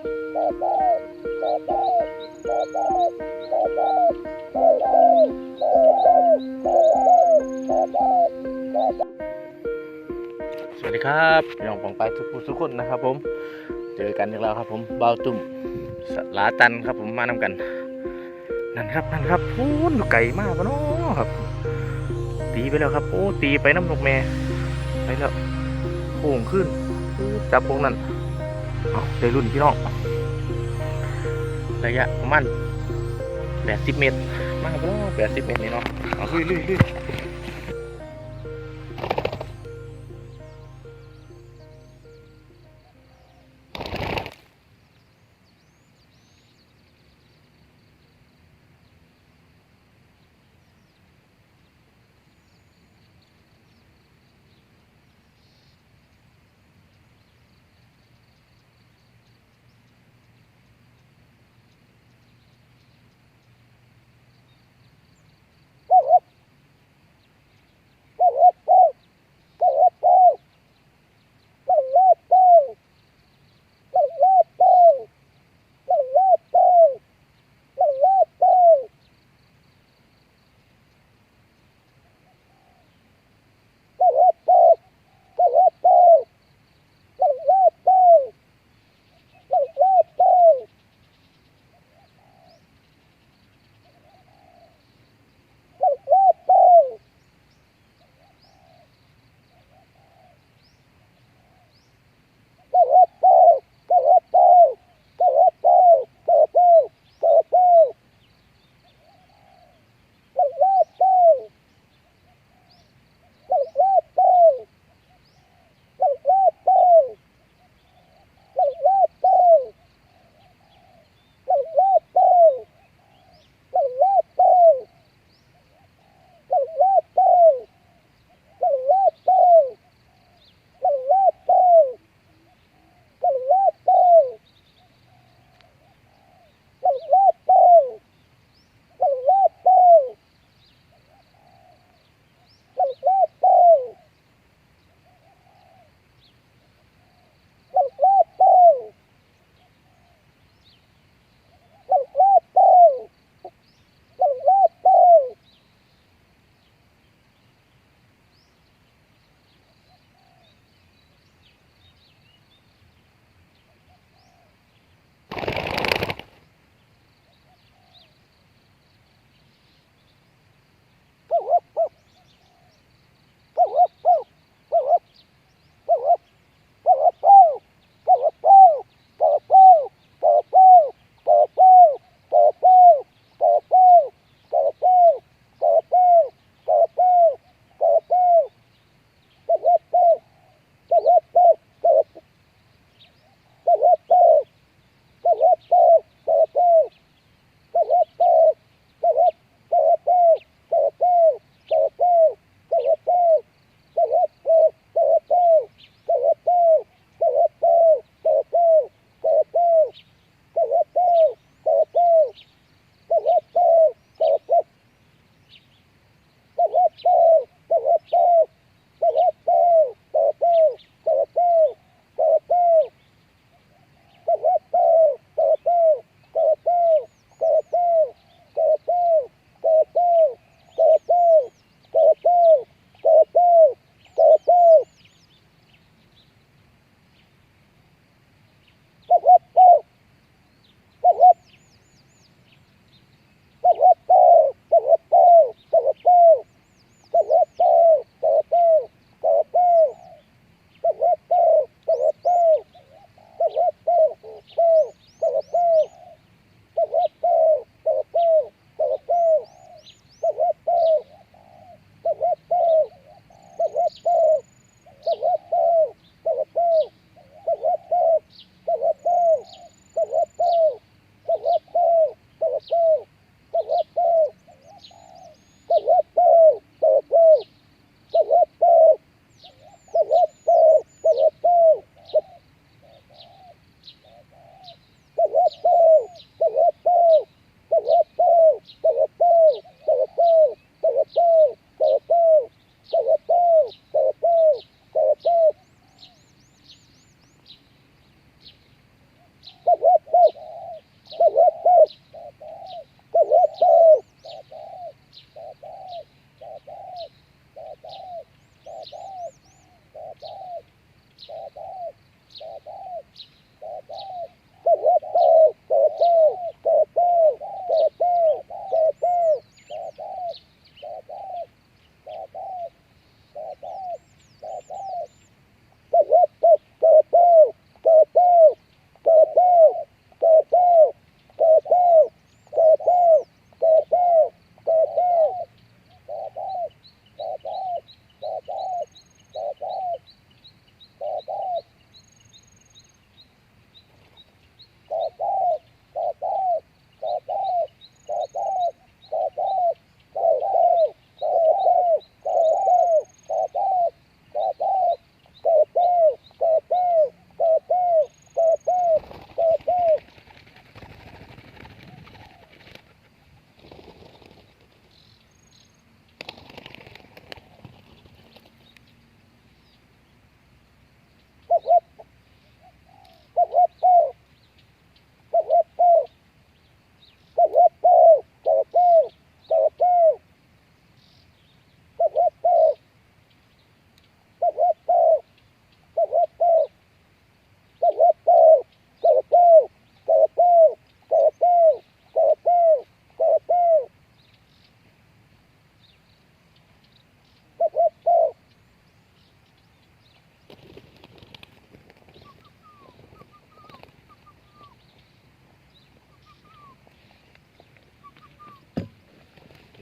สวัสดีครับพี่องปองไปทุกผู้ทุกคนนะครับ ผม เจอกันอีกแล้วครับ ผมเบาตุ่มสลาตันครับ ผมมานำกัน นั่นครับนั่นครับพูนอยู่ไก่มากเนาะครับ ตีไปแล้วครับ โอ้ตีไปน้ำนกแม่ไปแล้วโค้งขึ้นจับพวกนั้น ได้รุ่นพี่น้องระยะประมาณ80 เมตร มากแล้ว80 เมตรนี่เนาะเอาลุยลุยลุย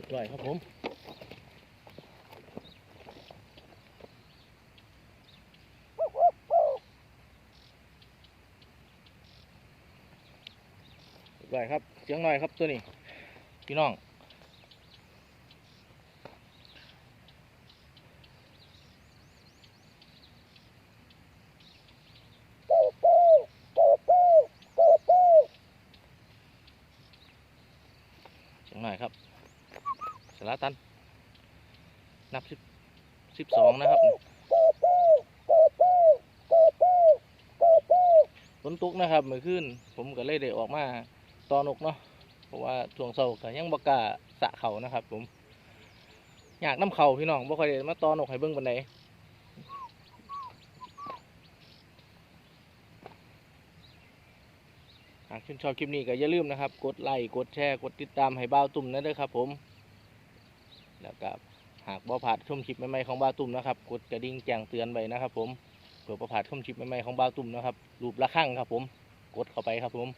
อร่อยครับผมอร่อยครับเสียงหน่อยครับตัวนี้ พี่น้อง เสียงหน่อยครับ สาระตัน นับสิบสิบสองนะครับฝนตกนะครับเมื่อคืนผมก็เลยได้ออกมาตอนกเนาะเพราะว่าช่วงเช้าก็ยังบกล้าสะเขานะครับ ผม อยากน้ำเขาพี่น้องบ่ค่อยได้มาตอนกให้เบิ่งปันใดหากชื่นชอบคลิปนี้ก็อย่าลืมนะครับ กดไลค์ กดแชร์ กดติดตามให้บ้าวตุ่มนะเด้อครับผม แล้วก็หากบ่ผาดชมคลิปใหม่ๆของบ้าตุ่มนะครับ กดกระดิ่งแจ้งเตือนไปนะครับ ผมเผื่อบ่ผาดชมคลิปใหม่ๆของบ้าตุ่มนะครับ รูปละข้างครับ ผม กดเข้าไปครับผม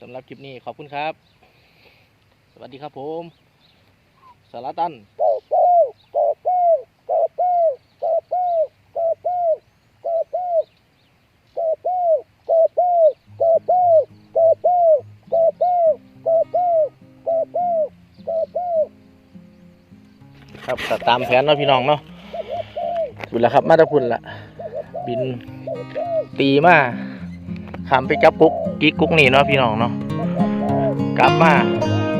สำหรับคลิปนี้ขอบคุณครับ สวัสดีครับผมสารตัน ก็ตามแผนเนาะพี่น้องเนาะคุณละครับมาตะพุ่นละบินตีมาขามไปจับกุ๊กกิ๊กกุ๊กนี่เนาะพี่น้องเนาะกลับมา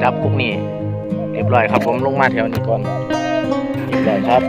จับกุ๊กนี่เรียบร้อยครับผมลงมาแถวนี้ก่อนเรียบร้อยครับ